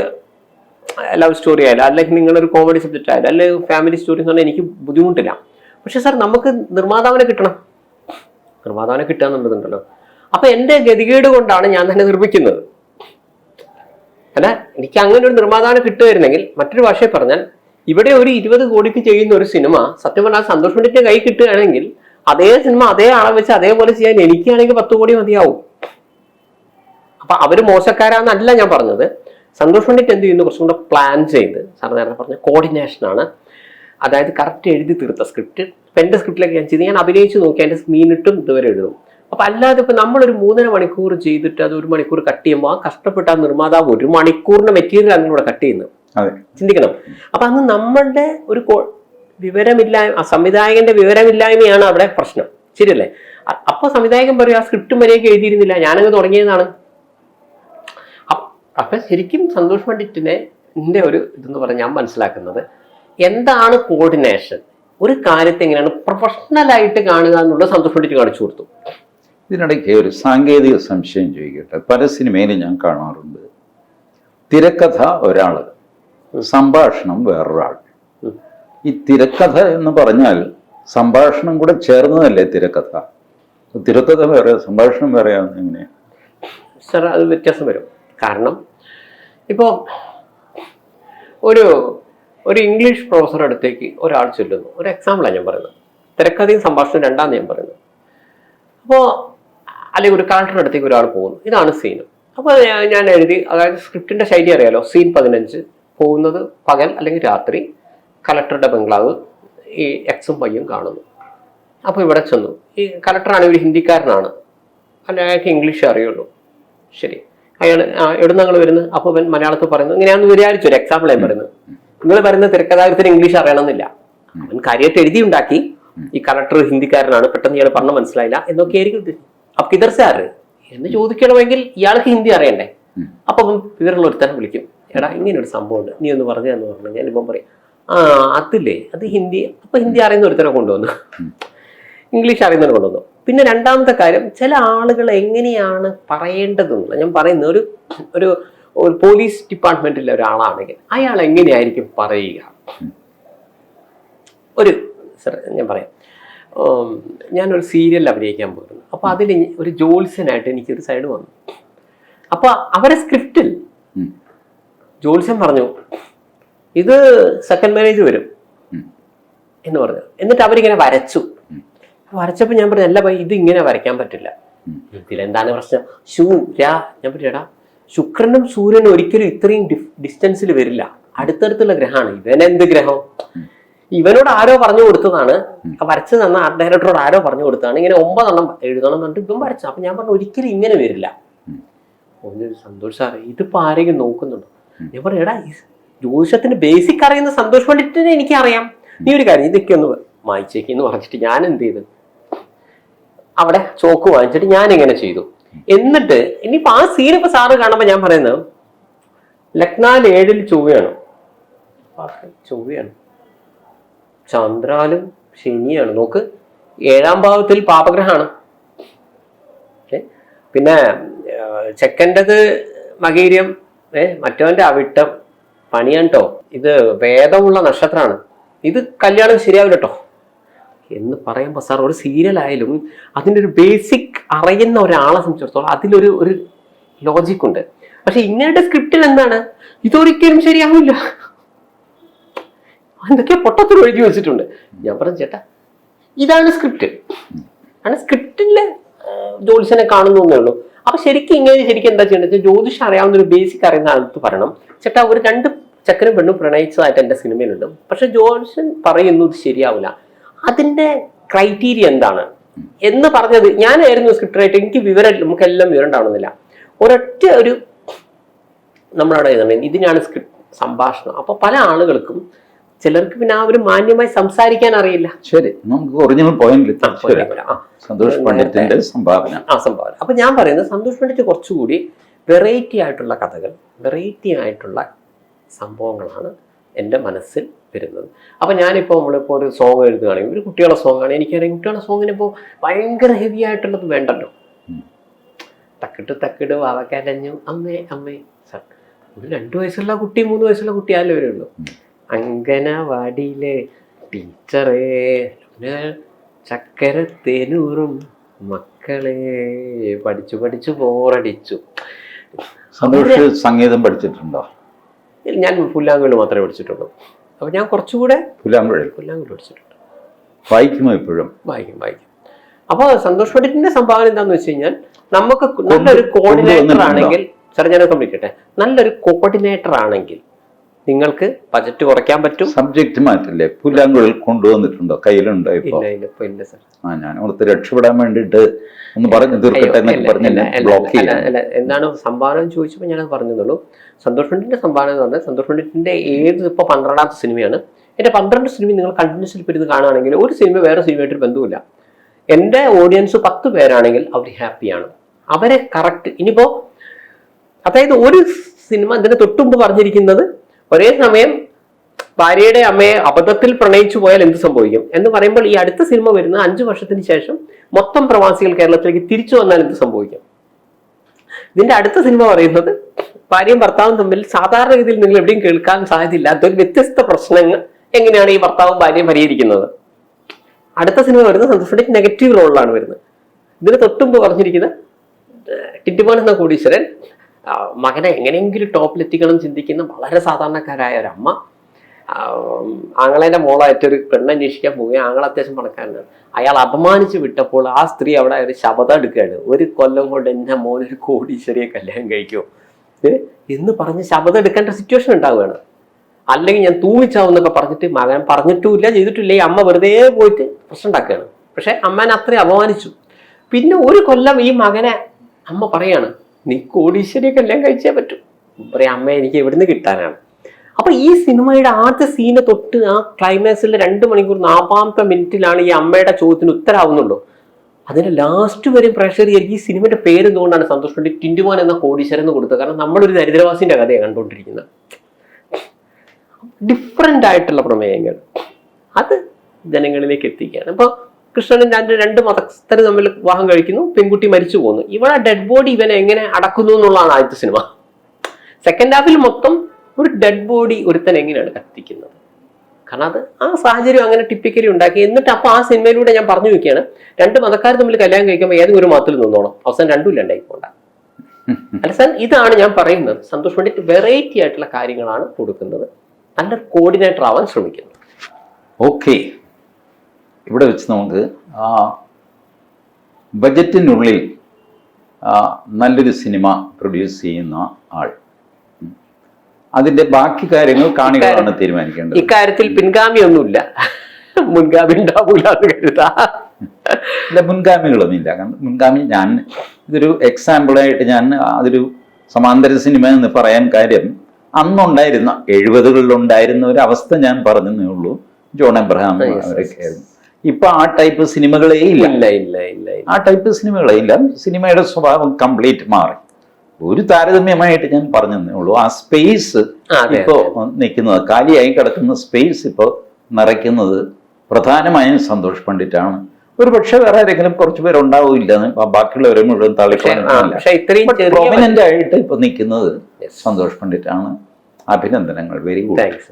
ലവ് സ്റ്റോറി ആയാലും അല്ലെങ്കിൽ നിങ്ങളൊരു കോമഡി സബ്ജക്റ്റ് ആയാലും അല്ലെങ്കിൽ ഫാമിലി സ്റ്റോറി എന്ന് പറഞ്ഞാൽ എനിക്ക് ബുദ്ധിമുട്ടില്ല. പക്ഷെ സാർ നമുക്ക് നിർമ്മാതാവിനെ കിട്ടണം. നിർമ്മാതാവിനെ കിട്ടുക എന്നുള്ളതുണ്ടല്ലോ. അപ്പൊ എന്റെ ഗതികേട് കൊണ്ടാണ് ഞാൻ തന്നെ നിർമ്മിക്കുന്നത്. അല്ല എനിക്ക് അങ്ങനെ ഒരു നിർമ്മാതാവിനെ കിട്ടുമായിരുന്നെങ്കിൽ മറ്റൊരു ഭാഷയിൽ പറഞ്ഞാൽ ഇവിടെ ഒരു ഇരുപത് കോടിക്ക് ചെയ്യുന്ന ഒരു സിനിമ സത്യം പറഞ്ഞാൽ സന്തോഷ് പണ്ഡിറ്റിന്റെ കൈ കിട്ടുകയാണെങ്കിൽ അതേ സിനിമ അതേ ആളെ വെച്ച് അതേപോലെ ചെയ്യാൻ എനിക്കാണെങ്കിൽ പത്ത് കോടി മതിയാവും. അപ്പൊ അവർ മോശക്കാരാന്നല്ല ഞാൻ പറഞ്ഞത്. സന്തോഷ് പണ്ഡിറ്റ് എന്ത് ചെയ്യുന്നു? കുറച്ചും കൂടെ പ്ലാൻ ചെയ്ത് സാർ നേരത്തെ പറഞ്ഞ കോർഡിനേഷൻ ആണ്. അതായത് കറക്റ്റ് എഴുതി തീർത്ത സ്ക്രിപ്റ്റ് ഇപ്പം എന്റെ സ്ക്രിപ്റ്റിലൊക്കെ ഞാൻ ചെയ്ത് ഞാൻ അഭിനയിച്ച് നോക്കി സ്ക്രീൻ മീനിട്ടും ഇതുവരെ എഴുതും. അപ്പം അല്ലാതെ ഇപ്പം നമ്മളൊരു മൂന്നര മണിക്കൂർ ചെയ്തിട്ട് അത് ഒരു മണിക്കൂർ കട്ട് ചെയ്യുമ്പോൾ ആ കഷ്ടപ്പെട്ട ആ നിർമ്മാതാവ് ഒരു മണിക്കൂറിന്റെ മെറ്റീരിയൽ അതിലൂടെ കട്ട് ചെയ്യുന്നത്. ചിന്തിക്കണം. അപ്പം അന്ന് നമ്മളുടെ ഒരു വിവരമില്ലായ്മ ആ സംവിധായകന്റെ വിവരമില്ലായ്മയാണ് അവിടെ പ്രശ്നം. ശരിയല്ലേ? അപ്പോൾ സംവിധായകൻ പറയും ആ സ്ക്രിപ്റ്റ് മര്യാദയ്ക്ക് എഴുതിയിരുന്നില്ല. ഞാനങ്ങ് തുടങ്ങിയതാണ്. അപ്പ- ശരിക്കും സന്തോഷ് പണ്ഡിറ്റിനെ എന്റെ ഒരു ഇതെന്ന് പറഞ്ഞാൽ ഞാൻ മനസ്സിലാക്കുന്നത് എന്താണ് കോർഡിനേഷൻ ഒരു കാര്യത്തെ എങ്ങനെയാണ് പ്രൊഫഷണൽ ആയിട്ട് കാണുക എന്നുള്ളത് സന്തോഷ് പണ്ഡിറ്റ് കാണിച്ചു കൊടുത്തു. ഇതിനിടയ്ക്ക് ഒരു സാങ്കേതിക സംശയം ചോദിക്കട്ടെ. പല സിനിമയിലും ഞാൻ കാണാറുണ്ട്. തിരക്കഥ ഒരാൾ സംഭാഷണം വേറൊരാൾ. ഈ തിരക്കഥ എന്ന് പറഞ്ഞാൽ സംഭാഷണം കൂടെ ചേർന്നതല്ലേ തിരക്കഥ? തിരക്കഥ വേറെ സംഭാഷണം വേറെയാണ് എങ്ങനെയാണ് സാർ അത് വ്യത്യാസം വരും. കാരണം ഇപ്പോൾ ഒരു ഒരു ഇംഗ്ലീഷ് പ്രൊഫസറുടെ അടുത്തേക്ക് ഒരാൾ ചൊല്ലുന്നു. ഒരു എക്സാമ്പിളാണ് ഞാൻ പറയുന്നത്. തിരക്കഥയും സംഭാഷണം രണ്ടാന്ന് ഞാൻ പറയുന്നത്. അപ്പോൾ അല്ലെങ്കിൽ ഒരു കളക്ടറുടെ അടുത്തേക്ക് ഒരാൾ പോകുന്നു. ഇതാണ് സീൻ അപ്പോൾ ഞാൻ എഴുതി അതായത് സ്ക്രിപ്റ്റിന്റെ ശൈലി അറിയാലോ? സീൻ പതിനഞ്ച് പോകുന്നത് പകൽ അല്ലെങ്കിൽ രാത്രി കലക്ടറുടെ ബംഗ്ലാവ് ഈ എക്സും വൈയും കാണുന്നു. അപ്പോൾ ഇവിടെ ചെന്നു. ഈ കലക്ടറാണെങ്കിൽ ഒരു ഹിന്ദിക്കാരനാണ്. അല്ല അയാൾക്ക് ഇംഗ്ലീഷ് അറിയുള്ളൂ. ശരി. അയാൾ എവിടെ നിങ്ങൾ വരുന്നത്? അപ്പോൾ അവൻ മലയാളത്തിൽ പറയുന്നത് ഇങ്ങനെയാണെന്ന് വിചാരിച്ചു ഒരു എക്സാമ്പിൾ ആയി പറയുന്നത് നിങ്ങൾ പറയുന്ന തിരക്കഥാകൃത്തിന് ഇംഗ്ലീഷ് അറിയണമെന്നില്ല. അവൻ കാര്യമായിട്ട് എഴുതി ഉണ്ടാക്കി ഈ കലക്ടർ ഹിന്ദിക്കാരനാണ്. പെട്ടെന്ന് ഇയാൾ പറഞ്ഞ മനസ്സിലായില്ല എന്നൊക്കെ ആയിരിക്കും അപ്പൊ കിതർ സാർ എന്ന് ചോദിക്കണമെങ്കിൽ ഇയാൾക്ക് ഹിന്ദി അറിയണ്ടേ. അപ്പൊ വിവരമുള്ള ഒരുത്തരം വിളിക്കും. എടാ ഇങ്ങനെ ഒരു സംഭവം ഉണ്ട് നീ ഒന്ന് പറഞ്ഞു പറഞ്ഞു ഞാൻ ഇപ്പം പറയും. ആ അതില്ലേ? അത് ഹിന്ദി അപ്പൊ ഹിന്ദി അറിയുന്ന ഒരുത്തരം കൊണ്ടുവന്നു. ഇംഗ്ലീഷ് അറിയുന്നവർ കൊണ്ടുവന്നു. പിന്നെ രണ്ടാമത്തെ കാര്യം ചില ആളുകൾ എങ്ങനെയാണ് പറയേണ്ടതെന്നുള്ള. ഞാൻ പറയുന്ന ഒരു ഒരു ഒരു പോലീസ് ഡിപ്പാർട്ട്മെന്റിലെ ഒരാളാണെങ്കിൽ അയാൾ എങ്ങനെയായിരിക്കും പറയുക? ഒരു സർ ഞാൻ പറയാം. ഞാനൊരു സീരിയലിൽ അഭിനയിക്കാൻ പോയിരുന്നു. അപ്പോൾ അതിൽ ഒരു ജോത്സ്യനായിട്ട് എനിക്കൊരു സൈഡ് വന്നു. അപ്പോൾ അവരെ സ്ക്രിപ്റ്റിൽ. ജോത്സ്യൻ പറഞ്ഞു ഇത് സെക്കൻഡ് മാരേജ് വരും. എന്ന് പറഞ്ഞു. എന്നിട്ട് അവരിങ്ങനെ വരച്ചു. വരച്ചപ്പോൾ ഞാൻ പറഞ്ഞു അല്ല ഭയ ഇത് ഇങ്ങനെ വരയ്ക്കാൻ പറ്റില്ല. ഇതിലെന്താണ് പ്രശ്നം? ശൂ രാ ഞാൻ പറഞ്ഞാ ശുക്രനും സൂര്യനും ഒരിക്കലും ഇത്രയും ഡിസ്റ്റൻസിൽ വരില്ല. അടുത്തടുത്തുള്ള ഗ്രഹമാണ്. ഇവനെന്ത് ഗ്രഹം? ഇവനോട് ആരോ പറഞ്ഞു കൊടുത്തതാണ്. വരച്ചു തന്ന ആർട്ട് ഡയറക്ടറോട് ആരോ പറഞ്ഞു കൊടുത്തതാണ്. ഇങ്ങനെ ഒമ്പതെണ്ണം എഴുതണം എന്ന് പറഞ്ഞിട്ട് ഇവൻ വരച്ചു. അപ്പൊ ഞാൻ പറഞ്ഞു ഒരിക്കലും ഇങ്ങനെ വരില്ല. ഒന്നൊരു ഒന്ന് സന്തോഷ് സാറേ ഇതിപ്പോ ആരെങ്കിലും നോക്കുന്നുണ്ടോ? ഞാൻ പറഞ്ഞു എടാ ജ്യോതിഷത്തിന്റെ ബേസിക് അറിയുന്ന സന്തോഷ് പണ്ഡിറ്റിനെ എനിക്കറിയാം. നീ ഒരു കാര്യം ഇതൊക്കെ ഒന്ന് മായിച്ചേക്കെന്ന് പറഞ്ഞിട്ട് ഞാൻ എന്ത് ചെയ്തു? അവിടെ ചോക്ക് വാങ്ങിച്ചിട്ട് ഞാൻ ഇങ്ങനെ ചെയ്തു. എന്നിട്ട് ഇനിയിപ്പോ ആ സീൻ ഇപ്പൊ സാറ് കാണുമ്പോ ഞാൻ പറയുന്നത് ലക്നാൽ ഏഴിൽ ചൊവ്വയാണ്. ചൊവ്വയാണ്. ചന്ദ്രാലും ശനിയാണ്. നോക്ക് ഏഴാം ഭാവത്തിൽ പാപഗ്രഹമാണ്? പിന്നെ ചെക്കന്റെത് മകീര്യം ഏ മറ്റവന്റെ അവിട്ടം പണിയാണ് കേട്ടോ ഇത് വേദമുള്ള നക്ഷത്രമാണ്. ഇത് കല്യാണം ശരിയാവില്ല കേട്ടോ എന്ന് പറയുമ്പോൾ സാർ ഒരു സീരിയലായാലും അതിന്റെ ഒരു ബേസിക് അറിയുന്ന ഒരാളെ സംബന്ധിച്ചിടത്തോളം അതിലൊരു ഒരു ലോജിക് ഉണ്ട്. പക്ഷെ ഇങ്ങനത്തെ സ്ക്രിപ്റ്റിൽ എന്താണ്? ഇതൊരിക്കലും ശരിയാവില്ല. എന്തൊക്കെയോ പൊട്ടത്തിൽ ഒഴുകി വെച്ചിട്ടുണ്ട്. ഞാൻ പറഞ്ഞു ചേട്ടാ ഇതാണ് സ്ക്രിപ്റ്റ് ആണ് സ്ക്രിപ്റ്റിലെ ജോലിസിനെ കാണുന്നു എന്നേ ഉള്ളൂ. അപ്പൊ ശരിക്കും ഇങ്ങനെ ശരിക്കും എന്താ ചെയ്യേണ്ടത് ജ്യോതിഷം അറിയാവുന്ന ഒരു ബേസിക് അറിയുന്ന ആൾക്ക് പറയണം. ചേട്ടാ ഒരു രണ്ട് ചക്കനും പെണ്ണും പ്രണയിച്ചതായിട്ട് എന്റെ സിനിമയിലുണ്ട്. പക്ഷെ ജ്യോതിഷൻ പറയുന്നു ഇത് ശരിയാവില്ല. അതിന്റെ ക്രൈറ്റീരിയ എന്താണ്? എന്ന് പറഞ്ഞത് ഞാനായിരുന്നു സ്ക്രിപ്റ്റ് റൈറ്റർ എനിക്ക് വിവരം നമുക്കെല്ലാം വിവരം ഉണ്ടാവണമെന്നില്ല. ഒരൊറ്റ ഒരു നമ്മളവിടെ എഴുതണം ഇതിനാണ് സ്ക്രിപ്റ്റ് സംഭാഷണം. അപ്പോൾ പല ആളുകൾക്കും ചിലർക്ക് പിന്നെ ആ ഒരു മാന്യമായി സംസാരിക്കാൻ അറിയില്ല. ശരി നമുക്ക് ഒറിജിനൽ പോയിന്റിൽ. സന്തോഷ് പണ്ഡിറ്റിന്റെ സംഭാവന. ആ സംഭാവന. അപ്പൊ ഞാൻ പറയുന്നത് സന്തോഷ് പണ്ഡിറ്റ് കുറച്ചുകൂടി വെറൈറ്റി ആയിട്ടുള്ള കഥകൾ വെറൈറ്റി ആയിട്ടുള്ള സംഭവങ്ങളാണ് എന്റെ മനസ്സിൽ വരുന്നത് അപ്പോൾ ഞാനിപ്പോൾ നമ്മളിപ്പോൾ ഒരു സോങ് എഴുതുകയാണെങ്കിൽ ഒരു കുട്ടികളുടെ സോങ് ആണ് എനിക്കറിയാം കുട്ടികളുടെ സോങ്ങിനിപ്പോൾ ഭയങ്കര ഹെവി ആയിട്ടുള്ളത് വേണ്ടല്ലോ. തക്കിട്ട് തക്കിട്ട് വാവക്കരഞ്ഞു അമ്മേ അമ്മേ. ഒരു രണ്ടു വയസ്സുള്ള കുട്ടി മൂന്ന് വയസ്സുള്ള കുട്ടി ആലേ വരുള്ളൂ. അങ്കനവാടിയിലെ ടീച്ചറേ പിന്നെ ചക്കര തേനൂറും മക്കളെ പഠിച്ചു പഠിച്ചു ബോറടിച്ചു. സന്തോഷ് സംഗീതം പഠിച്ചിട്ടുണ്ടോ? ഞാൻ പുല്ലാങ്കുഴൽ മാത്രമേ പഠിച്ചിട്ടുള്ളൂ. അപ്പൊ ഞാൻ കുറച്ചുകൂടെ പുല്ലാങ്കുഴൽ പുല്ലാങ്കുഴൽ പഠിച്ചിട്ടുണ്ട്. വായിക്കുമോ എപ്പോഴും വായിക്കും വായിക്കും. അപ്പോൾ സന്തോഷ് പണ്ഡിറ്റിന്റെ സംഭാവന എന്താന്ന് വെച്ച് കഴിഞ്ഞാൽ നമുക്ക് നല്ലൊരു കോർഡിനേറ്റർ ആണെങ്കിൽ സാർ ഞാൻ കംപ്ലീറ്റ് ചെയ്യട്ടെ. നല്ലൊരു കോർഡിനേറ്റർ ആണെങ്കിൽ നിങ്ങൾക്ക് ബജറ്റ് കുറയ്ക്കാൻ പറ്റും. സബ്ജക്റ്റ് മാറ്റില്ലേ? പുല്ലാങ്കുഴൽ കൊണ്ടുവന്നിട്ടുണ്ടോ? കയ്യിലുണ്ടോ ഇപ്പൊ? ഇല്ല സാർ ആ ഞാൻ ഓർത്ത് രക്ഷപ്പെടാൻ വേണ്ടിട്ട് ഒന്ന് പറഞ്ഞു തീർക്കട്ടെ എന്നൊക്കെ പറഞ്ഞില്ല ബ്ലോക്ക് അല്ല എന്താണ് സംഭാവന ചോദിച്ചപ്പോ ചോദിച്ചപ്പോൾ ഞാൻ പറഞ്ഞതുള്ളൂ സന്തോഷ് ഫ്രണ്ടിന്റെ സംഭാവന എന്ന് പറഞ്ഞാൽ സന്തോഷ് പണ്ഡിറ്റിന്റെ ഏത് ഇപ്പൊ പന്ത്രണ്ടാമത്തെ സിനിമയാണ്. എന്റെ പന്ത്രണ്ട് സിനിമ നിങ്ങൾ കണ്ടിന്യൂസിൽ ഇരുന്ന് കാണുകയാണെങ്കിൽ ഒരു സിനിമ വേറെ സിനിമയായിട്ട് ബന്ധമില്ല എന്റെ ഓഡിയൻസ് പത്ത് പേരാണെങ്കിൽ അവർ ഹാപ്പിയാണ് അവരെ കറക്റ്റ് ഇനിയിപ്പോ അതായത് ഒരു സിനിമ ഇതിന് തൊട്ടുമുമ്പ് പറഞ്ഞിരിക്കുന്നത് ഒരേ സമയം ഭാര്യയുടെ അമ്മയെ അബദ്ധത്തിൽ പ്രണയിച്ചു പോയാൽ എന്ത് സംഭവിക്കും? എന്ന് പറയുമ്പോൾ ഈ അടുത്ത സിനിമ വരുന്ന അഞ്ചു വർഷത്തിന് ശേഷം മൊത്തം പ്രവാസികൾ കേരളത്തിലേക്ക് തിരിച്ചു വന്നാൽ എന്ത് സംഭവിക്കും? ഇതിന്റെ അടുത്ത സിനിമ പറയുന്നത് ഭാര്യയും ഭർത്താവും തമ്മിൽ സാധാരണ രീതിയിൽ നിങ്ങൾ എവിടെയും കേൾക്കാൻ സാധ്യതയില്ലാത്ത ഒരു വ്യത്യസ്ത പ്രശ്നങ്ങൾ എങ്ങനെയാണ് ഈ ഭർത്താവും ഭാര്യയും പരിഹരിക്കുന്നത്? അടുത്ത സിനിമ വരുന്നത് സന്തോഷത്തിന്റെ നെഗറ്റീവ് റോളിലാണ് വരുന്നത്. ഇതിന് തൊട്ടുമ്പ് പറഞ്ഞിരിക്കുന്നത് ടിറ്റുമോൻ എന്ന കോടീശ്വരൻ മകനെ എങ്ങനെയെങ്കിലും ടോപ്പിലെത്തിക്കണം ചിന്തിക്കുന്ന വളരെ സാധാരണക്കാരായ ഒരമ്മ ആങ്ങളേന്റെ ആങ്ങളേന്റെ മോളായിട്ട് ഒരു പെണ്ണന്വേഷിക്കാൻ പോവുകയും ആങ്ങൾ അത്യാവശ്യം പണക്കാരനാണ്. അയാൾ അപമാനിച്ച് വിട്ടപ്പോൾ ആ സ്ത്രീ അവിടെ ഒരു ശബ്ദം എടുക്കുകയാണ്. ഒരു കൊല്ലം കൊണ്ട് എന്റെ മോൻ ഒരു കോടീശ്വരിയെ കല്യാണം കഴിക്കുമോ? എന്ന് പറഞ്ഞ് ശബ്ദം എടുക്കേണ്ട സിറ്റുവേഷൻ ഉണ്ടാവുകയാണ്. അല്ലെങ്കിൽ ഞാൻ തൂവിച്ചാവുന്നൊക്കെ പറഞ്ഞിട്ട് മകൻ പറഞ്ഞിട്ടുമില്ല ചെയ്തിട്ടില്ല. ഈ അമ്മ വെറുതെ പോയിട്ട് പ്രശ്നം ഉണ്ടാക്കുകയാണ്. പക്ഷെ അമ്മനെ അത്രയും അപമാനിച്ചു. പിന്നെ ഒരു കൊല്ലം ഈ മകനെ അമ്മ പറയാണ് നീ കോടീശ്വരി കല്യാണം കഴിച്ചേ പറ്റൂ. പറയാം അമ്മ എനിക്ക് എവിടുന്ന് കിട്ടാനാണ്. അപ്പൊ ഈ സിനിമയുടെ ആദ്യ സീന് തൊട്ട് ആ ക്ലൈമാക്സിൽ രണ്ട് മണിക്കൂർ നാൽപ്പാമത്തെ മിനിറ്റിലാണ് ഈ അമ്മയുടെ ചോദ്യത്തിന് ഉത്തരാവുന്നുള്ളൂ. അതിന്റെ ലാസ്റ്റ് വരെ പ്രഷർ വിചാരിക്കും, ഈ സിനിമയുടെ പേര് എന്തുകൊണ്ടാണ് സന്തോഷ് പണ്ഡിറ്റ് ടിന്റുമോൻ എന്ന കോടീശ്വരൻ എന്ന് കൊടുത്തത്? കാരണം നമ്മളൊരു ദരിദ്രവാസിന്റെ കഥയാണ് കണ്ടുകൊണ്ടിരിക്കുന്നത്. ഡിഫറെന്റ് ആയിട്ടുള്ള പ്രമേയങ്ങൾ. അത് ജനങ്ങളിലേക്ക് എത്തിക്കുകയാണ്. ഇപ്പോൾ കൃഷ്ണനും രണ്ട് രണ്ട് മതസ്ഥർ തമ്മിൽ വിവാഹം കഴിക്കുന്നു പെൺകുട്ടി മരിച്ചു പോകുന്നു ഇവിടെ ഡെഡ് ബോഡി ഇവനെ എങ്ങനെ അടക്കുന്നു എന്നുള്ളതാണ് ആദ്യത്തെ സിനിമ. സെക്കൻഡ് ഹാഫിൽ മൊത്തം ഒരു ഡെഡ് ബോഡി ഒരുത്തൻ എങ്ങനെയാണ് കത്തിക്കുന്നത്? കാരണം അത് ആ സാഹചര്യം അങ്ങനെ ടിപ്പിക്കലി ഉണ്ടാക്കി. എന്നിട്ട് അപ്പൊ ആ സിനിമയിലൂടെ ഞാൻ പറഞ്ഞു വെക്കുകയാണ് രണ്ട് മതക്കാർ തമ്മിൽ കല്യാണം കഴിക്കുമ്പോൾ ഏതെങ്കിലും ഒരു മതത്തിൽ നിന്നോണം. അവസാനം രണ്ടും ഇല്ലാണ്ടായി അല്ല സാർ ഇതാണ് ഞാൻ പറയുന്നത്. സന്തോഷ് പണ്ഡിറ്റ് വെറൈറ്റി ആയിട്ടുള്ള കാര്യങ്ങളാണ് കൊടുക്കുന്നത്. നല്ലൊരു കോർഡിനേറ്റർ ആവാൻ ശ്രമിക്കുന്നത് ഓക്കെ ഇവിടെ വെച്ച് നമുക്ക് ആ ബജറ്റിനുള്ളിൽ നല്ലൊരു സിനിമ പ്രൊഡ്യൂസ് ചെയ്യുന്ന ആൾ. അതിന്റെ ബാക്കി കാര്യങ്ങൾ കാണികളാണ് തീരുമാനിക്കേണ്ടത്. ഇക്കാര്യത്തിൽ പിൻഗാമി ഒന്നുമില്ല മുൻഗാമി ഉണ്ടാവൂല എന്ന് കരുതാ. ഇല്ല മുൻഗാമികളൊന്നുമില്ല കാരണം മുൻഗാമി ഞാൻ ഇതൊരു എക്സാമ്പിളായിട്ട് ഞാൻ അതൊരു സമാന്തര സിനിമ എന്ന് പറയാൻ കാര്യം അന്നുണ്ടായിരുന്ന എഴുപതുകളിലുണ്ടായിരുന്ന ഒരു അവസ്ഥ ഞാൻ പറഞ്ഞതേ ഉള്ളൂ. ജോൺ എബ്രഹാം അവരൊക്കെ ആയിരുന്നു ഇപ്പൊ ആ ടൈപ്പ് സിനിമകളേ ഇല്ല. ഇല്ല ഇല്ല ഇല്ല ആ ടൈപ്പ് സിനിമകളേ ഇല്ല. സിനിമയുടെ സ്വഭാവം കംപ്ലീറ്റ് മാറി. ഒരു താരതമ്യമായിട്ട് ഞാൻ പറഞ്ഞതേ ഉള്ളൂ. ആ സ്പേസ് ഇപ്പോ നിൽക്കുന്നത് കാലിയായി കിടക്കുന്ന സ്പേസ് ഇപ്പോൾ നിറയ്ക്കുന്നത് പ്രധാനമായും സന്തോഷ് പണ്ഡിറ്റാണ്. ഒരു പക്ഷെ വേറെ ആരെങ്കിലും കുറച്ച് പേരുണ്ടാവില്ല ബാക്കിയുള്ളവരെ മുഴുവൻ ചെറിയ പ്രൊമിനന്റ് ആയിട്ട് ഇപ്പൊ നിൽക്കുന്നത്. സന്തോഷ് പണ്ഡിറ്റാണ്. അഭിനന്ദനങ്ങൾ. Very good thanks